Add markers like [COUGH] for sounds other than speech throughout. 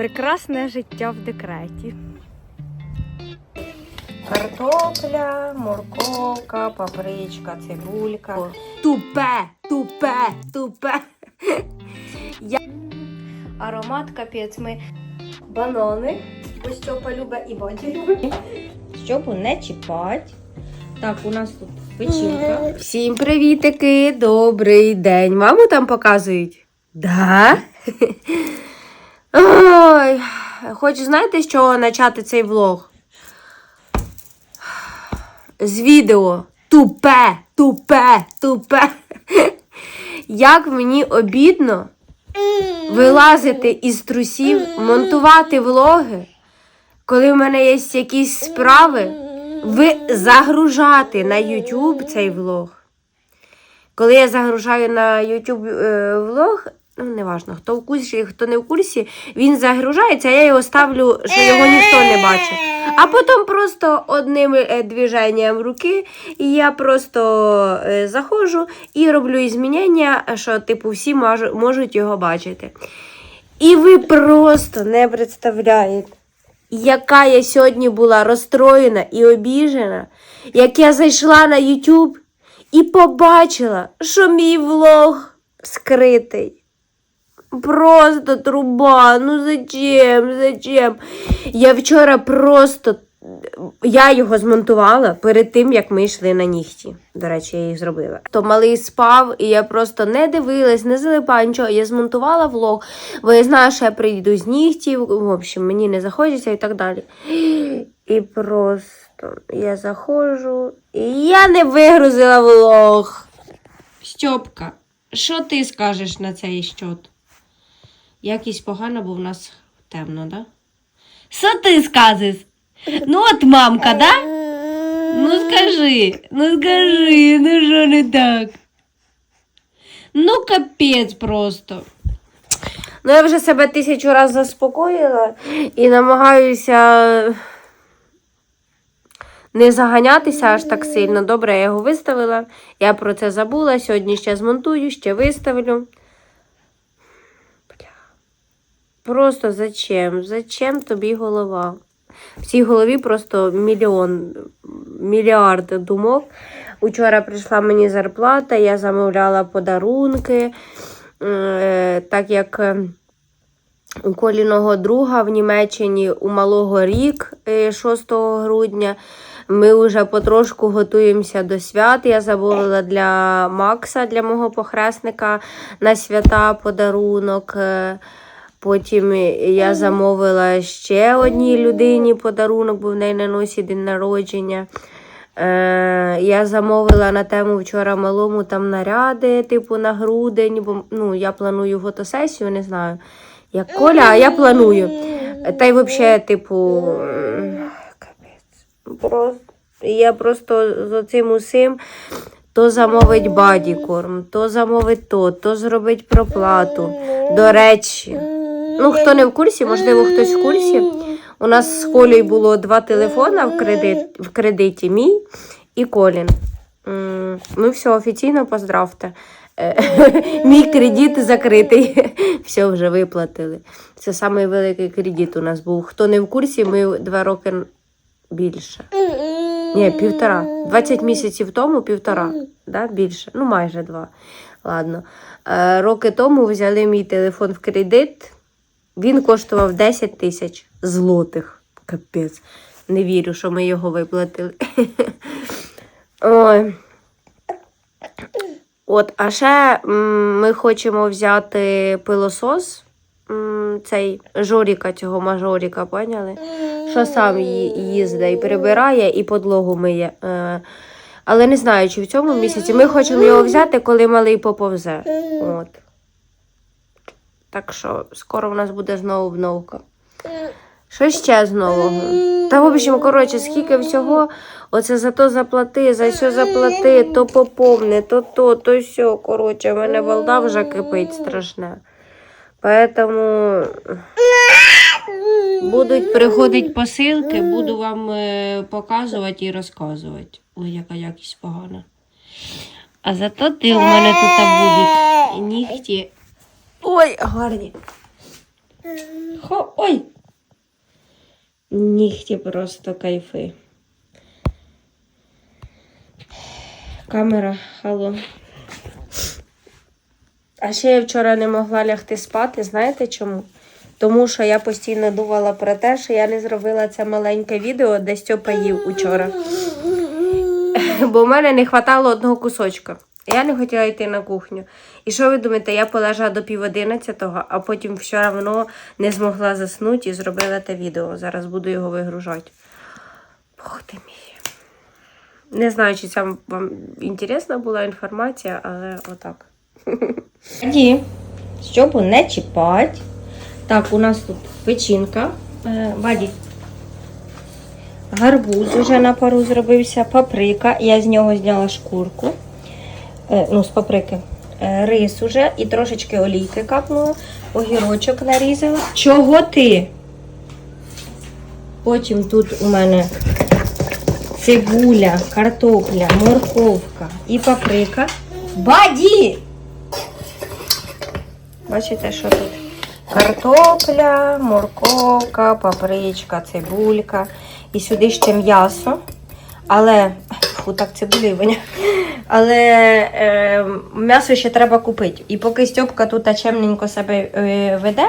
Прекрасне життя в декреті. Картопля, морковка, папричка, цибулька. Тупе, тупе, тупе. Я... Аромат капець. Ми банани, бо Стьопа любить і батя любить. Стьопу не чіпать. Так, у нас тут печінка. Всім привітики, добрий день. Маму там показують? Да? Ой, хочу знаєте, з чого почати цей влог? З відео. Тупе, тупе, тупе. Як мені обідно вилазити із трусів, монтувати влоги, коли в мене є якісь справи, ви загружати на YouTube цей влог. Коли я загружаю на YouTube е, влог, ну неважно, хто в курсі, хто не в курсі, він загружається, а я його ставлю, що його ніхто не бачить. А потім просто одним е, движенням руки я просто е, заходжу і роблю змінення, що типу всі можуть його бачити. І ви просто не представляєте, яка я сьогодні була розстроєна і обіжена, як я зайшла на YouTube і побачила, що мій влог скритий. Просто труба. Ну зачем? Зачем? Я вчора просто. Я його змонтувала перед тим, як ми йшли на нігті. До речі, я їх зробила. То малий спав, і я просто не дивилась, не залипала нічого. Я змонтувала влог, бо я знаю, що я прийду з нігтів. В общем, мені не заходяться і так далі. І просто я заходжу, і я не вигрузила влог. Стьопка, що ти скажеш на цей щот? Якість погана, бо в нас темно, да? Що ти скажеш? Ну от мамка, да? Ну скажи, ну скажи, ну що не так? Ну капець просто. Ну я вже себе тисячу разів заспокоїла і намагаюся не заганятися аж так сильно. Добре, я його виставила. Я про це забула. Сьогодні ще змонтую, ще виставлю. Просто зачем? Зачем тобі голова? В цій голові просто мільйон, мільярд думок. Учора прийшла мені зарплата, я замовляла подарунки, Е, так як е, у коліного друга в Німеччині у малого рік е, 6 грудня. Ми вже потрошку готуємося до свят. Я замовила для Макса, для мого похресника на свята подарунок. Е, Потім я замовила ще одній людині подарунок, бо в неї на носі день народження. Е, я замовила на тему вчора малому там наряди, типу на грудень, бо ну, я планую фотосесію, не знаю. Як Коля, а я планую. Та й взагалі, типу, капець. Просто, я просто з цим усім то замовить бадікорм, то замовить то, то зробить проплату. До речі, ну хто не в курсі, можливо, хтось в курсі. У нас з Колею було два телефона в, кредит, в кредиті мій і Колін. Ну все, офіційно поздравте. Е, [LAUGHS] Мій кредит закритий. [LAUGHS] Все вже виплатили. Це самий великий кредит у нас був. Хто не в курсі, ми два роки більше. Ні, півтора. 20 місяців тому півтора. Да? Більше. Ну, майже два. Ладно. Е, роки тому взяли мій телефон в кредит. Він коштував 10 тисяч злотих. Капець. Не вірю, що ми його виплатили. [LAUGHS] Ой. От, а ще ми хочемо взяти пилосос. Цей жоріка, цього мажоріка, поняли? Що сам їздить і прибирає, і подлогу миє. Е, але не знаю, чи в цьому місяці. Ми хочемо його взяти, коли малий поповзе. От. Так що скоро в нас буде знову обновка. Що ще з нового? Та, в общем, коротше, скільки всього, оце за то заплати, за що заплати, то поповни, то то, то все. Коротше, в мене волда вже кипить страшне. Поэтому будуть приходити посилки, буду вам е, показувати і розказувати. Ой, яка якість погана. А зато ти у мене тут будуть нігті. Ой, гарні. Хо, ой! Нігті просто кайфи. Камера, алло. А ще я вчора не могла лягти спати. Знаєте чому? Тому що я постійно думала про те, що я не зробила це маленьке відео, де Стьопа їв учора. Бо в мене не хватало одного кусочка. Я не хотіла йти на кухню. І що ви думаєте, я полежала до пів одинадцятого, а потім все одно не змогла заснути і зробила те відео. Зараз буду його вигружати. Бог ти мій. Не знаю, чи це вам інтересна була інформація, але отак. Тоді, щоб не чіпати. Так, у нас тут печінка. Е, Ваді. Гарбуз уже на пару зробився, паприка. Я з нього зняла шкурку. Е, ну, з паприки. Е, рис уже і трошечки олійки капнула, огірочок нарізала. Чого ти? Потім тут у мене цибуля, картопля, морковка і паприка. Баді! Бачите, що тут? Картопля, морковка, папричка, цибулька. І сюди ще м'ясо. Але фу, так цибулі воня. Але е, м'ясо ще треба купити. І поки Стьопка тут чемненько себе е, веде,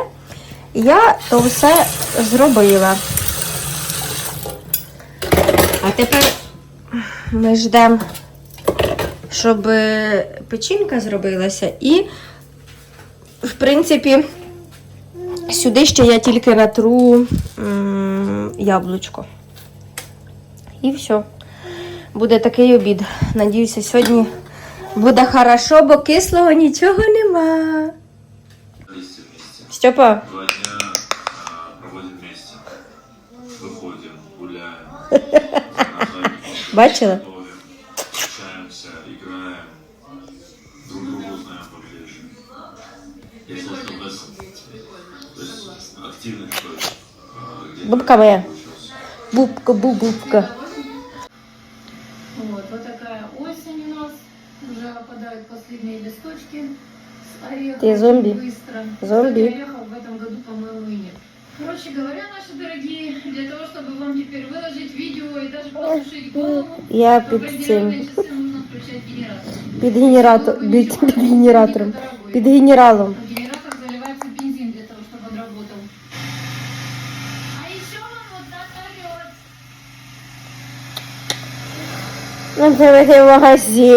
я то все зробила. А тепер ми ждемо, щоб е, печінка зробилася. І, в принципі, сюди ще я тільки натру м, яблучко. І все Буде такий обід. Надіюся, сьогодні буде хорошо, бо кислого нічого нема. Вместе, вместе. Степа, Два дня а, проводим вместе. Выходим, гуляем. на [LAUGHS] заднем Бачила? готовим, общаемся, играем. Друг другу узнаем поближе. Я слышал в этом. То есть активный такой. а, где Бабка моя. учился. бубка, бубка. Ты зомби. Быстро. Зомби. Кстати, орехов в этом году, по-моему, и нет. Короче говоря, наши дорогие, для того, чтобы вам теперь выложить видео и даже посушить голову, Я в під определенные цим. часы нужно включать генератор. Під генератор, під, під генератором. Дорогой. Під генералом. В генератор заливается бензин для того, чтобы он работал. А еще он вот так орет. Нам треба йти в магазин.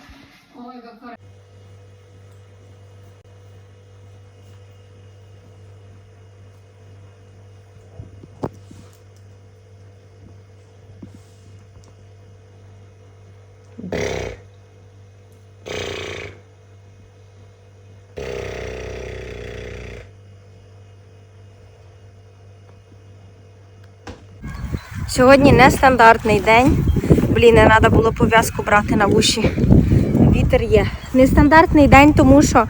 Сьогодні нестандартний день. Блін, не треба було пов'язку брати на вуші. Вітер є. Нестандартний день, тому що,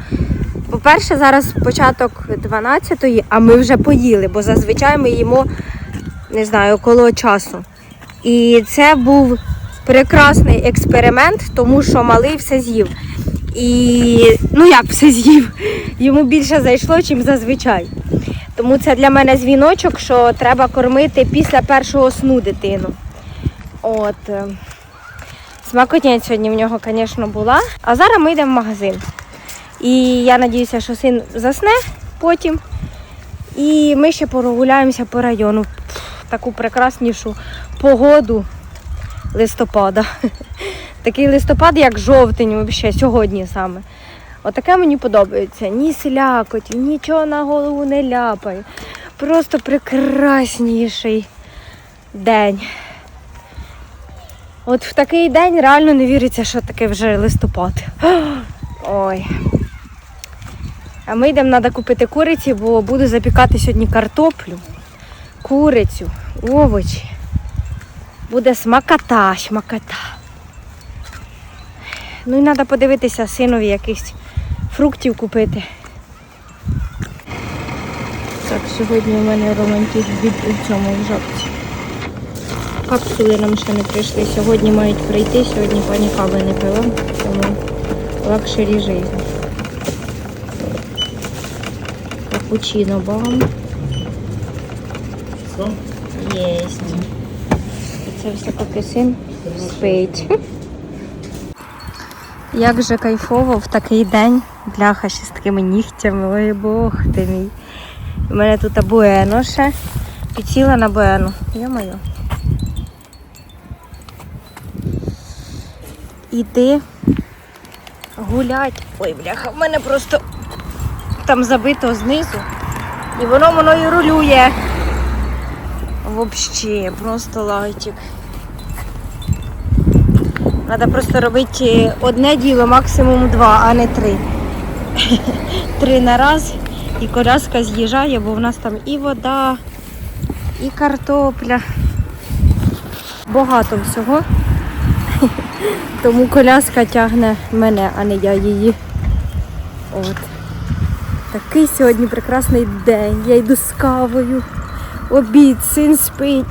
по-перше, зараз початок 12-ї, а ми вже поїли, бо зазвичай ми їмо, не знаю, коло часу. І це був прекрасний експеримент, тому що малий все з'їв. І ну як все з'їв? Йому більше зайшло, чим зазвичай. Тому це для мене дзвіночок, що треба кормити після першого сну дитину. От. е, Смакотня сьогодні в нього, звісно, була. А зараз ми йдемо в магазин. І я сподіваюся, що син засне потім. І ми ще прогуляємося по району. Таку прекраснішу погоду листопада. [LAUGHS] Такий листопад, як жовтень, взагалі, сьогодні саме. Отаке мені подобається. Ні слякоті, нічого на голову не ляпає. Просто прекрасніший день. От в такий день реально не віриться, що таке вже листопад. [GASPS] Ой. А ми йдемо, треба купити куриці, бо буду запікати сьогодні картоплю, курицю, овочі. Буде смакота, смакота. Ну і треба подивитися синові якихось фруктів купити. Так, сьогодні у мене романтик від у цьому в жабці. Капсули нам ще не прийшли. Сьогодні мають прийти, сьогодні пані кави не пила, тому лакшері життя. Капучино бам. Єсть. Це все поки син спить. Як же кайфово в такий день. Бляха ще з такими нігтями. Ой бог ти мій. У мене тут буено ще. Підсіла на буену. Йо-моє. Іти гулять. Ой, бляха, в мене просто там забито знизу. І воно мною рулює. Вообще, просто лайтик. Треба просто робити одне діло, максимум два, а не три. [LAUGHS] Три на раз. І коляска з'їжджає, бо в нас там і вода, і картопля. Багато всього. [LAUGHS] Тому коляска тягне мене, а не я її. От. Такий сьогодні прекрасний день. Я йду з кавою. Обід, син спить.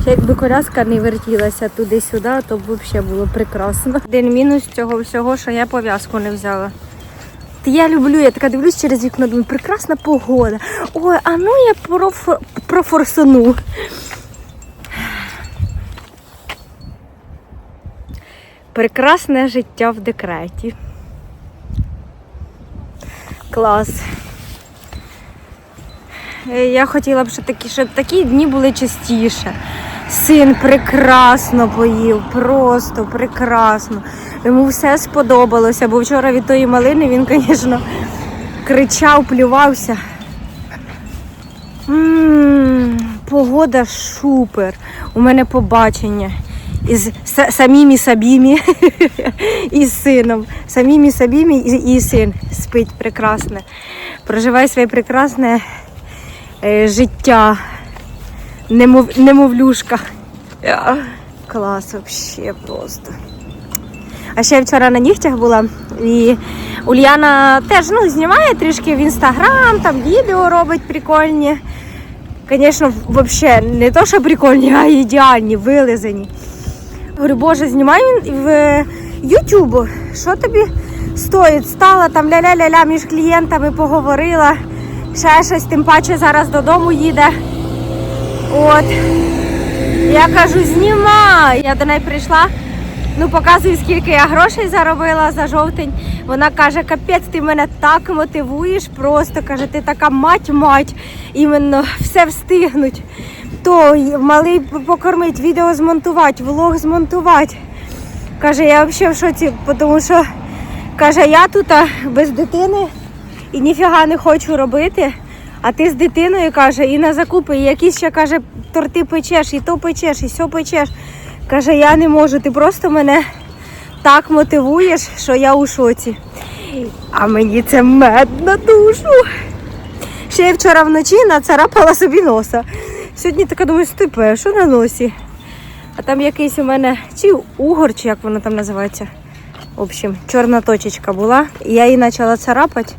Ще якби коляска не вертілася туди-сюди, то б взагалі було прекрасно. Один мінус цього всього, що я пов'язку не взяла. Та я люблю, я така дивлюсь через вікно, думаю, прекрасна погода. Ой, а ну я профор... профорсану. Прекрасне життя в декреті. Клас. Е, Я хотіла б, щоб такі, щоб такі дні були частіше. Син прекрасно поїв, просто прекрасно. Йому все сподобалося, бо вчора від тої малини він, звісно, кричав, плювався. М, Погода супер. У мене побачення із Са- самімі Сабімі [LAUGHS] і з сином. Самімі Сабімі і, син спить прекрасне. Проживає своє прекрасне життя. Немов, немовлюшка. Клас взагалі просто. А ще я вчора на нігтях була, і Ульяна теж ну, знімає трішки в інстаграм, там відео робить прикольні. Звісно, взагалі не то, що прикольні, а ідеальні, вилизані. Говорю, боже, знімай в Ютубу. Що тобі стоїть? Стала там ля-ля-ля-ля між клієнтами поговорила. Ще щось, тим паче зараз додому їде. От. Я кажу, знімай. Я до неї прийшла. Ну, показую, скільки я грошей заробила за жовтень. Вона каже, капець, ти мене так мотивуєш, просто каже, ти така мать-мать, іменно все встигнуть. То малий покормить, відео змонтувати, влог змонтувати. Каже, я взагалі в шоці, тому що каже, я тут без дитини і ніфіга не хочу робити. А ти з дитиною каже, і на закупи, і якісь ще каже, торти печеш, і то печеш, і сьо печеш. Каже, я не можу, ти просто мене так мотивуєш, що я у шоці. А мені це мед на душу. Ще я вчора вночі нацарапала собі носа. Сьогодні така думаю, стипе, що на носі? А там якийсь у мене чи угор, чи як воно там називається. В общем, чорна точечка була. І я її почала царапати,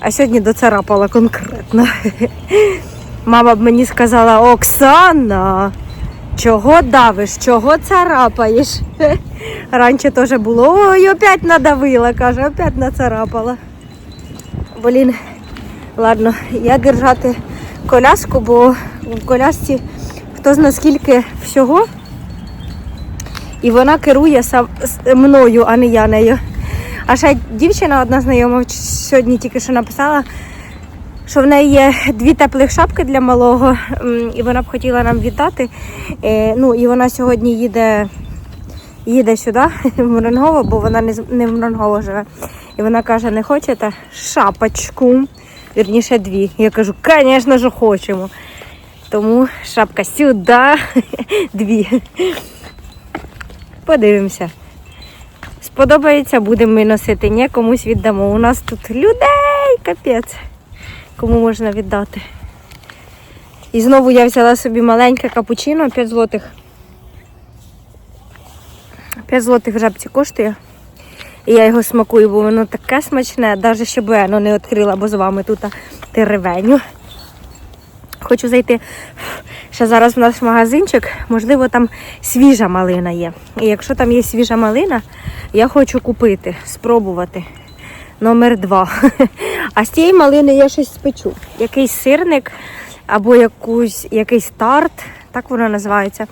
а сьогодні доцарапала конкретно. [LAUGHS] Мама б мені сказала, Оксана, чого давиш, чого царапаєш? [LAUGHS] Раніше теж було, ой, опять надавила, каже, опять нацарапала. Блін, ладно, я держати коляску, бо в колясці хто зна скільки всього. І вона керує сам мною, а не я нею. А ще дівчина одна знайома сьогодні тільки що написала, що в неї є дві теплих шапки для малого, і вона б хотіла нам віддати. Е, Ну, і вона сьогодні їде, їде сюди, [LAUGHS] в Мурангово, бо вона не, в Мурангово живе. І вона каже, не хочете шапочку. Вірніше дві. Я кажу, звісно ж, хочемо. Тому шапка сюди, [LAUGHS] дві. Подивимося. Сподобається, будемо ми носити. Ні, комусь віддамо. У нас тут людей, капець. Кому можна віддати. І знову я взяла собі маленьке капучино, 5 злотих. 5 злотих в жабці коштує. І я його смакую, бо воно таке смачне, навіть ще буено не відкрила, бо з вами тут теревеню. Хочу зайти ще зараз в наш магазинчик, можливо, там свіжа малина є. І якщо там є свіжа малина, я хочу купити, спробувати. Номер два. [LAUGHS] А з цієї малини я щось спечу. Якийсь сирник або якусь, якийсь тарт, так воно називається.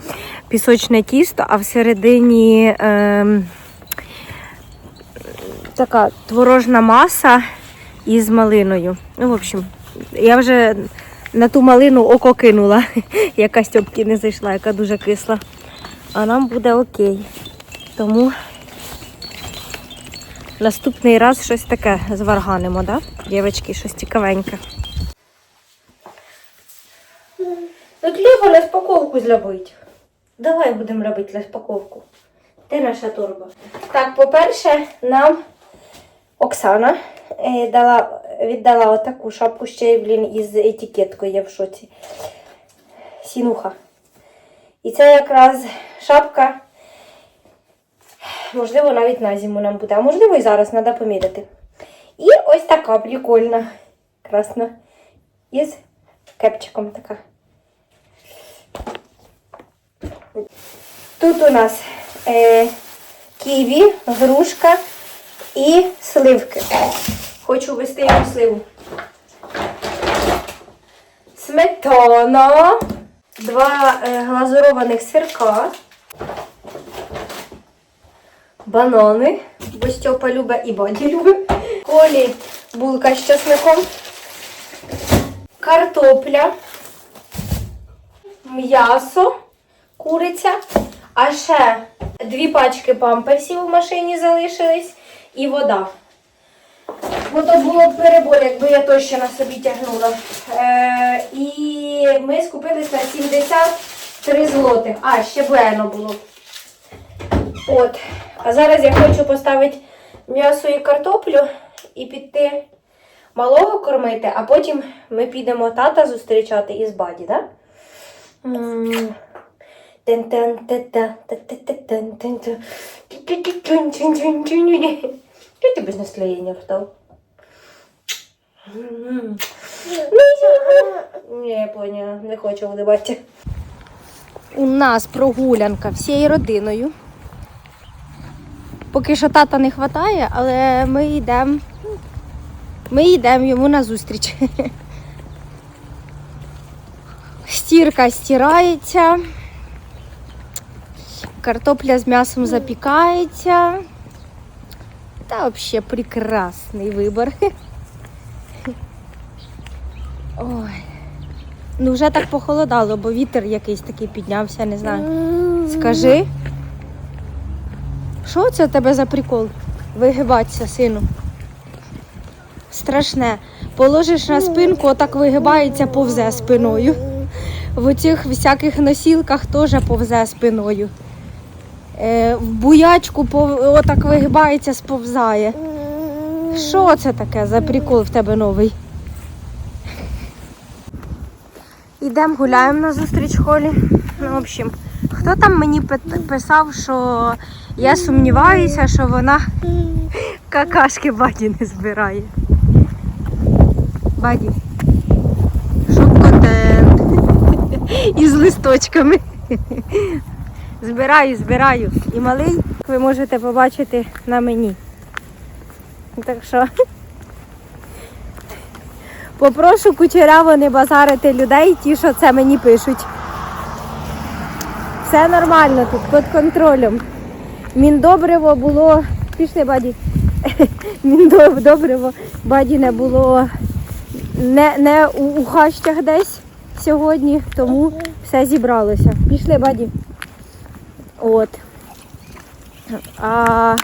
Пісочне тісто, а всередині ем, така творожна маса із малиною. Ну, в общем, я вже на ту малину око кинула, [LAUGHS] яка Стьопки не зайшла, яка дуже кисла. А нам буде окей. Тому наступний раз щось таке зварганимо, да? Дівчатки, щось цікавеньке. Треба розпаковку зробити. Давай будемо робити розпаковку. Де наша торба? Так, по-перше, нам Оксана е, дала, віддала отаку шапку ще й, блін, із етикеткою, я в шоці. Сінуха. І це якраз шапка, можливо, навіть на зиму нам буде, а можливо і зараз треба поміряти. І ось така прикольна, красна, із кепчиком така. Тут у нас е, ківі, грушка і сливки. Хочу ввести йому сливу. Сметана, два е, глазурованих сирка, банани, бо Стьопа любить і Боді любить. Колі булка з часником, картопля, м'ясо, куриця, а ще дві пачки памперсів у машині залишились. І вода. Бо то було б перебор, якби я то ще на собі тягнула. Е, і ми скупились на 73 злотих. А, ще bueno було. От. А зараз я хочу поставити м'ясо і картоплю і піти малого кормити, а потім ми підемо тата зустрічати із баді, так? Тен-тен-те-та, ти без настроєння встав? Ні, я поняла, не хочу вдавати. У нас прогулянка всією родиною. Поки що тата не вистачає, але ми йдемо. Ми йдемо йому на зустріч. Стірка стирається. Картопля з м'ясом запікається. Та взагалі прекрасний вибір. Ой. Ну вже так похолодало, бо вітер якийсь такий піднявся, не знаю. Скажи. Що це у тебе за прикол? Вигибатися, сину. Страшне. Положиш на спинку, отак вигибається, повзе спиною. В оцих всяких носілках теж повзе спиною. Е, в буячку пов... отак вигибається, сповзає. Що це таке за прикол в тебе новий? Йдемо гуляємо на зустріч холі. Ну, в общем, хто там мені писав, що я сумніваюся, що вона [LAUGHS] какашки баді не збирає. Баді. Шок-контент. [LAUGHS] Із листочками. [LAUGHS] Збираю, збираю. І малий ви можете побачити на мені. Так що попрошу кучеряво не базарити людей, ті, що це мені пишуть. Все нормально тут, під контролем. Міндобриво було. Пішли, баді. [LAUGHS] Міндобриво баді не було не, не у, у хащах десь сьогодні, тому все зібралося. Пішли, баді. От. А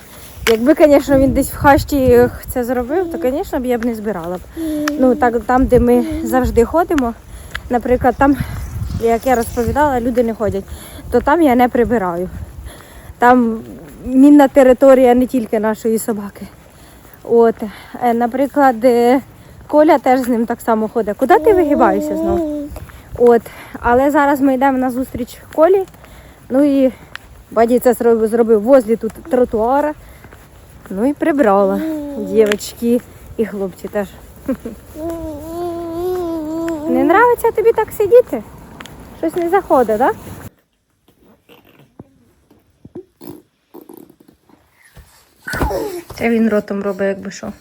якби, звісно, він десь в хащі це зробив, то, звісно, я б не збирала б. Ну, так, там, де ми завжди ходимо, наприклад, там, як я розповідала, люди не ходять, то там я не прибираю. Там мінна територія не тільки нашої собаки. От, е, наприклад, е, Коля теж з ним так само ходить. Куди ти вигибаєшся знову? От, але зараз ми йдемо на зустріч Колі. Ну і баді це зробив, возле тут тротуара. Ну і прибрала. Дівчатки і хлопці теж. Не нравиться тобі так сидіти? Щось не заходить, так? Це він ротом робить, якби що.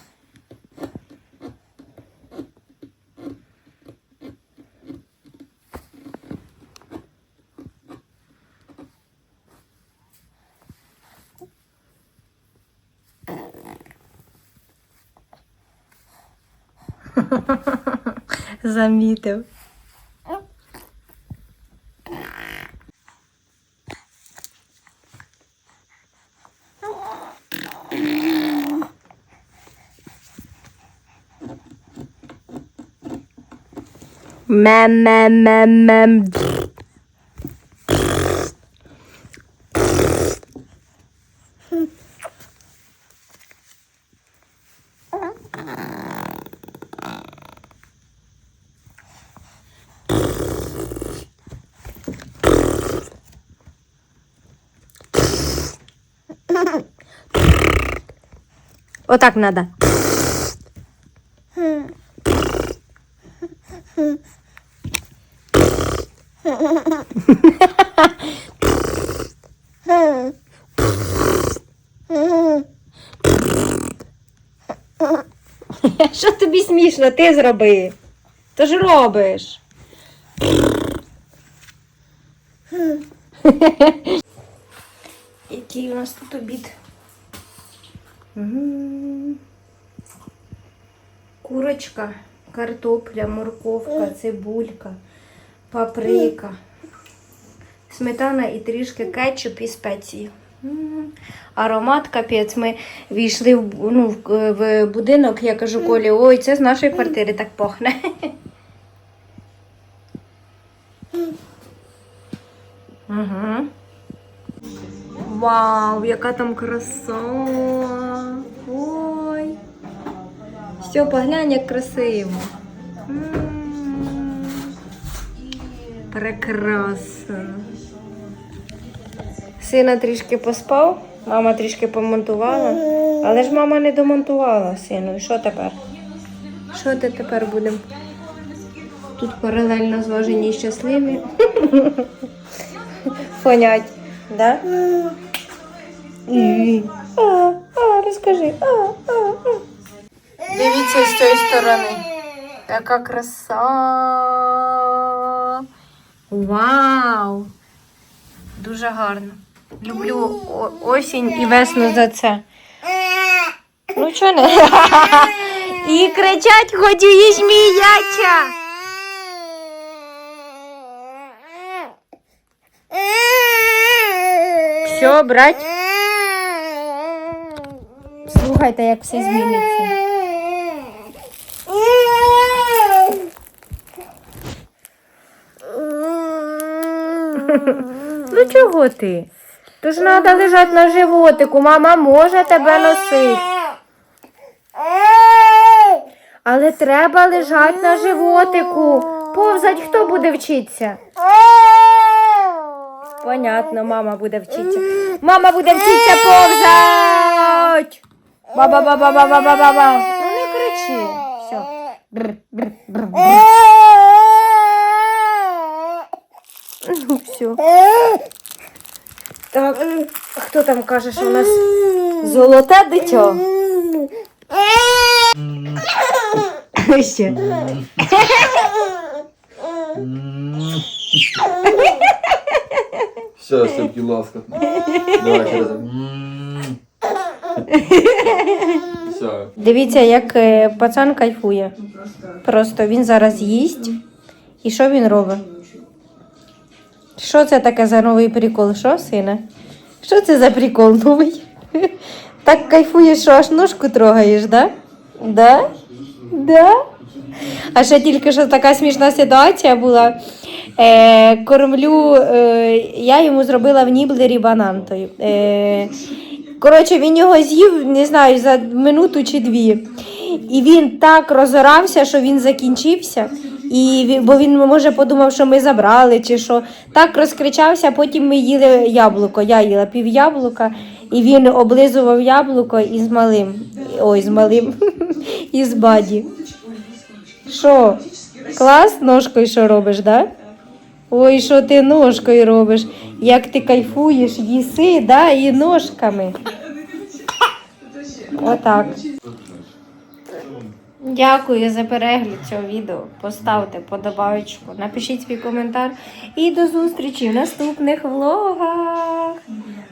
Zamidel. Mam, mam, mam, mam. Мем. Отак надо. Що тобі смішно? Ти зроби. Ти ж робиш. Який у нас тут обід? Курочка, картопля, морковка, цибулька, паприка, сметана і трішки кетчуп і спеції. Аромат капець. Ми війшли в, ну, в, в будинок, я кажу Колі, ой, це з нашої квартири так пахне. Угу. Вау, яка там краса. Все, поглянь, як красиво. М. Прекрасно. Сина трішки поспав, мама трішки помонтувала, але ж мама не домонтувала сину. І що тепер? Що ти тепер будемо? Тут паралельно зважені і щасливі. [LAUGHS] Понять, да? А, а, розкажи. А, а, а. Дивіться з цієї сторони. Яка краса. Вау! Дуже гарно. Люблю осінь і весну за це. Ну чого не? [LAUGHS] І кричать, хоч і сміяться. Все, брать. Слухайте, як все зміниться. Ну чого ти? То ж треба лежати на животику, мама може тебе носити. Але треба лежати на животику. Повзать хто буде вчитися? Понятно, мама буде вчитися. Мама буде вчитися повзать. Ба-ба-ба-ба-ба-ба-ба-ба. Ну не кричи. Все. Бр, бр, бр, бр. Ну все. Так, хто там каже, що у нас золоте дитя? Ще. Все, все-таки ласкотно. Давайте разом. Все. Дивіться, як е, пацан кайфує. Просто він зараз їсть. І що він робить? Що це таке за новий прикол? Що, сине? Що це за прикол новий? [LAUGHS] Так кайфуєш, що аж ножку трогаєш, да? Да? Да? А ще тільки що така смішна ситуація була. Е, кормлю, е, я йому зробила в ніблері банан. той. Е, коротше, він його з'їв, не знаю, за минуту чи дві. І він так розорався, що він закінчився. І бо він може подумав, що ми забрали чи що. Так розкричався, потім ми їли яблуко. Я їла пів яблука, і він облизував яблуко із малим. Ой, з малим, [LAUGHS] із баді. Що? Клас, ножкою що робиш, да? Ой, що ти ножкою робиш? Як ти кайфуєш, їси, да, і ножками. Отак. Дякую за перегляд цього відео. Поставте подобаючку, напишіть свій коментар. І до зустрічі в наступних влогах.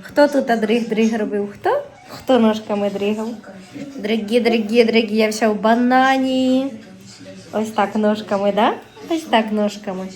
Хто тут дриг-дриг робив? Хто? Хто ножками дригав? Дригі, дригі, дригі, я вся в банані. Ось так ножками, да? Ось так ножками.